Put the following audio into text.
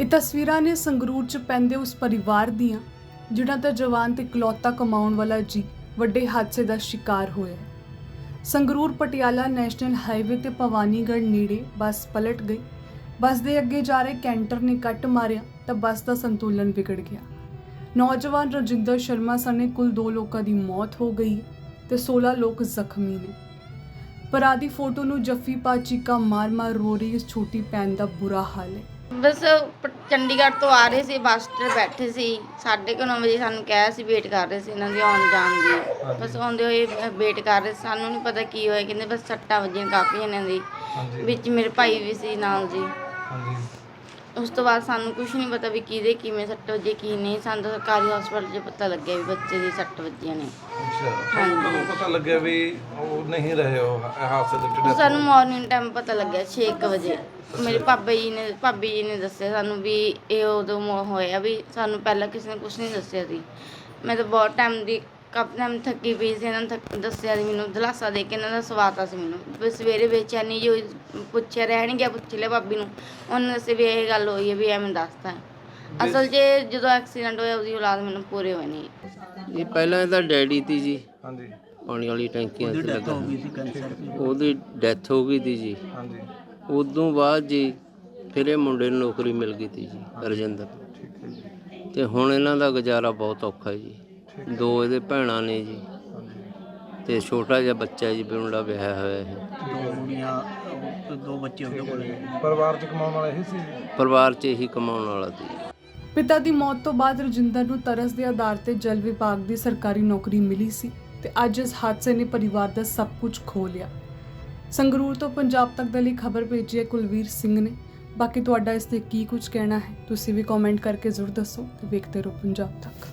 ਇਹ ਤਸਵੀਰਾਂ ਨੇ ਸੰਗਰੂਰ ਚ ਪੈਂਦੇ ਉਸ ਪਰਿਵਾਰ ਦੀਆਂ, ਜਿਨ੍ਹਾਂ ਦਾ ਜਵਾਨ ਤੇ ਇਕਲੌਤਾ ਕਮਾਉਣ ਵਾਲਾ ਜੀ ਵੱਡੇ ਹਾਦਸੇ ਦਾ ਸ਼ਿਕਾਰ ਹੋਇਆ ਸੰਗਰੂਰ ਪਟਿਆਲਾ ਨੈਸ਼ਨਲ ਹਾਈਵੇ ਤੇ ਭਵਾਨੀਗੜ੍ਹ ਨੇੜੇ ਬੱਸ ਪਲਟ ਗਈ। ਬੱਸ ਦੇ ਅੱਗੇ ਜਾ ਰਹੇ ਕੈਂਟਰ ਨੇ ਕੱਟ ਮਾਰਿਆ ਤਾਂ ਬੱਸ ਦਾ ਸੰਤੁਲਨ ਵਿਗੜ ਗਿਆ। ਨੌਜਵਾਨ ਰਜਿੰਦਰ ਸ਼ਰਮਾ ਸਣੇ ਕੁੱਲ 2 ਲੋਕਾਂ ਦੀ ਮੌਤ ਹੋ ਗਈ ਤੇ 16 ਲੋਕ ਜ਼ਖਮੀ ਨੇ। ਭਰਾ ਦੀ ਫੋਟੋ ਨੂੰ ਜੱਫੀ ਪਾ ਚੀਕਾ ਮਾਰ-ਮਾਰ ਰੋ ਰਹੀ ਇਸ ਛੋਟੀ ਭੈਣ ਦਾ ਬੁਰਾ ਹਾਲ ਹੈ। ਬਸ ਪ- ਚੰਡੀਗੜ੍ਹ ਤੋਂ ਆ ਰਹੇ ਸੀ ਬੱਸ ਤੇ ਬੈਠੇ ਸੀ। 9:30 ਵਜੇ ਸਾਨੂੰ ਕਿਹਾ ਸੀ ਵੇਟ ਕਰ ਰਹੇ ਸੀ ਇਹਨਾਂ ਦੀ ਆਉਣ ਜਾਣ ਦੀ। ਬਸ ਆਉਂਦੇ ਹੋਏ ਵੇਟ ਕਰ ਰਹੇ ਸੀ। ਸਾਨੂੰ ਨਹੀਂ ਪਤਾ ਕੀ ਹੋਇਆ ਕਹਿੰਦੇ ਬਸ ਸੱਟਾਂ ਵੱਜੀਆਂ ਕਾਫੀ ਇਹਨਾਂ ਦੀ। ਹਾਂਜੀ। ਵਿੱਚ ਮੇਰੇ ਭਾਈ ਵੀ ਸੀ ਨਾਲ ਜੀ। ਹਾਂਜੀ। ਉਸ ਤੋਂ ਬਾਅਦ ਸਾਨੂੰ ਕੁਝ ਨਹੀਂ ਪਤਾ ਵੀ ਕਿਹਦੇ ਕਿਵੇਂ ਸੱਟ ਵੱਜੀ ਕੀ ਨਹੀਂ। ਸਾਨੂੰ ਤਾਂ ਸਰਕਾਰੀ ਹਸਪਤਾਲ 'ਚ ਪਤਾ ਲੱਗਿਆ ਵੀ ਬੱਚੇ ਦੀ ਸੱਟ ਵੱਜੀਆਂ ਨੇ। ਅੱਛਾ ਤੁਹਾਨੂੰ ਕਦੋਂ ਪਤਾ ਲੱਗਿਆ ਵੀ ਉਹ ਨਹੀਂ ਰਹੇ ਉਹ ਹਾ- ਹਾਦਸੇ ਦੇ ਸਾਨੂੰ ਮਾਰਨਿੰਗ ਟਾਈਮ ਪਤਾ ਲੱਗਿਆ 6 ਵਜੇ। ਮੇਰੇ ਪਾਪਾ ਜੀ ਨੇ ਭਾਬੀ ਜੀ ਨੇ ਦੱਸਿਆ ਸਾਨੂੰ ਵੀ ਇਹ ਉਦੋਂ ਮੋ- ਹੋਇਆ ਵੀ ਸਾਨੂੰ ਪਹਿਲਾਂ ਕਿਸੇ ਨੇ ਕੁਝ ਨਹੀਂ ਦੱਸਿਆ ਸੀ। ਮੈਂ ਤਾਂ ਬਹੁਤ ਟਾਈਮ ਦੀ ਟਾਈਮ ਥੱਕੀ ਪਈ ਸੀ ਇਹਨਾਂ ਨੇ ਥੱਕ- ਦੱਸਿਆ ਸੀ ਮੈਨੂੰ ਦਿਲਾਸਾ ਦੇ ਕੇ ਇਹਨਾਂ ਦਾ ਸਵਾਤਾ ਸੀ ਮੈਨੂੰ। ਵੀ ਸਵੇਰੇ ਬੇਚੈਨੀ ਜੋ ਪੁੱਛਿਆ ਰਹਿਣ ਗਿਆ ਪੁੱਛ ਲਿਆ ਭਾਬੀ ਨੂੰ ਉਹਨੇ ਦੱਸਿਆ ਵੀ ਇਹ ਗੱਲ ਹੋਈ ਹੈ ਵੀ ਐਵੇਂ ਦੱਸਤਾ ਹੈ। ਅਸਲ 'ਚ ਜਦੋਂ ਐਕਸੀਡੈਂਟ ਹੋਇਆ ਉਹਦੀ ਔਲਾਦ ਮੈਨੂੰ ਪੂਰੇ ਹੋਏ ਨਹੀਂ ਇਹ ਪਹਿਲਾਂ ਇਹਦਾ ਡੈਡੀ ਤੀ ਜੀ। ਹਾਂਜੀ। ਪਾਣੀ ਵਾਲੀ ਟੈਂਕੀਆਂ 'ਚ ਲੱਗਾ। ਕੈਂਸਰ ਉਹਦੀ ਡੈਥ ਹੋ ਗਈ ਤੀ ਜੀ। ਹਾਂਜੀ। ਉਦੋਂ ਬਾਅਦ ਜੀ ਫਿਰ ਇਹ ਮੁੰਡੇ ਨੂੰ ਨੌਕਰੀ ਮਿਲ ਗਈ ਤੀ ਜੀ ਰਜਿੰਦਰ ਠੀਕ ਹੈ ਜੀ। ਤੇ ਹੁਣ ਇਹਨਾਂ ਦਾ ਗੁਜ਼ਾਰਾ ਬਹੁਤ ਔਖਾ ਹੈ ਜੀ। ਦੋ ਇਹਦੇ ਭੈਣਾਂ ਨੇ ਜੀ। ਤੇ ਛੋਟਾ ਜਿਹਾ ਬੱਚਾ ਜੀ ਬਿਰੁੰਡਾ ਵਿਆਹਿਆ ਹੋਇਆ ਹੈ। ਦੋ ਕੁੜੀਆਂ ਉਹ ਦੋ ਬੱਚੇ ਉਹਦੇ ਕੋਲ ਨੇ। ਪਰਿਵਾਰ ਚ ਕਮਾਉਣ ਵਾਲਾ ਇਹ ਸੀ ਪਰਿਵਾਰ 'ਚ ਇਹੀ ਕਮਾਉਣ ਵਾਲਾ ਤੀ ਪਿਤਾ ਦੀ ਮੌਤ ਤੋਂ ਬਾਅਦ ਰਜਿੰਦਰ ਨੂੰ ਤਰਸ ਦੇ ਆਧਾਰ ਤੇ ਜਲ ਵਿਭਾਗ ਦੀ ਸਰਕਾਰੀ ਨੌਕਰੀ ਮਿਲੀ ਸੀ ਤੇ ਅੱਜ ਇਸ ਹਾਦਸੇ ਨੇ ਪਰਿਵਾਰ ਦਾ ਸਭ ਕੁਝ ਖੋ ਲਿਆ। ਸੰਗਰੂਰ ਤੋਂ ਪੰਜਾਬ ਤੱਕ ਦੇ ਲਈ ਖਬਰ ਭੇਜੀ ਹੈ ਕੁਲਵੀਰ ਸਿੰਘ ਨੇ। ਬਾਕੀ ਤੁਹਾਡਾ ਇਸ ਤੇ ਕੀ ਕੁਝ ਕਹਿਣਾ ਹੈ ਤੁਸੀਂ ਵੀ ਕਮੈਂਟ ਕਰਕੇ ਜ਼ਰੂਰ ਦੱਸੋ ਤੇ ਵੇਖਦੇ ਰਹੋ ਪੰਜਾਬ ਤੱਕ।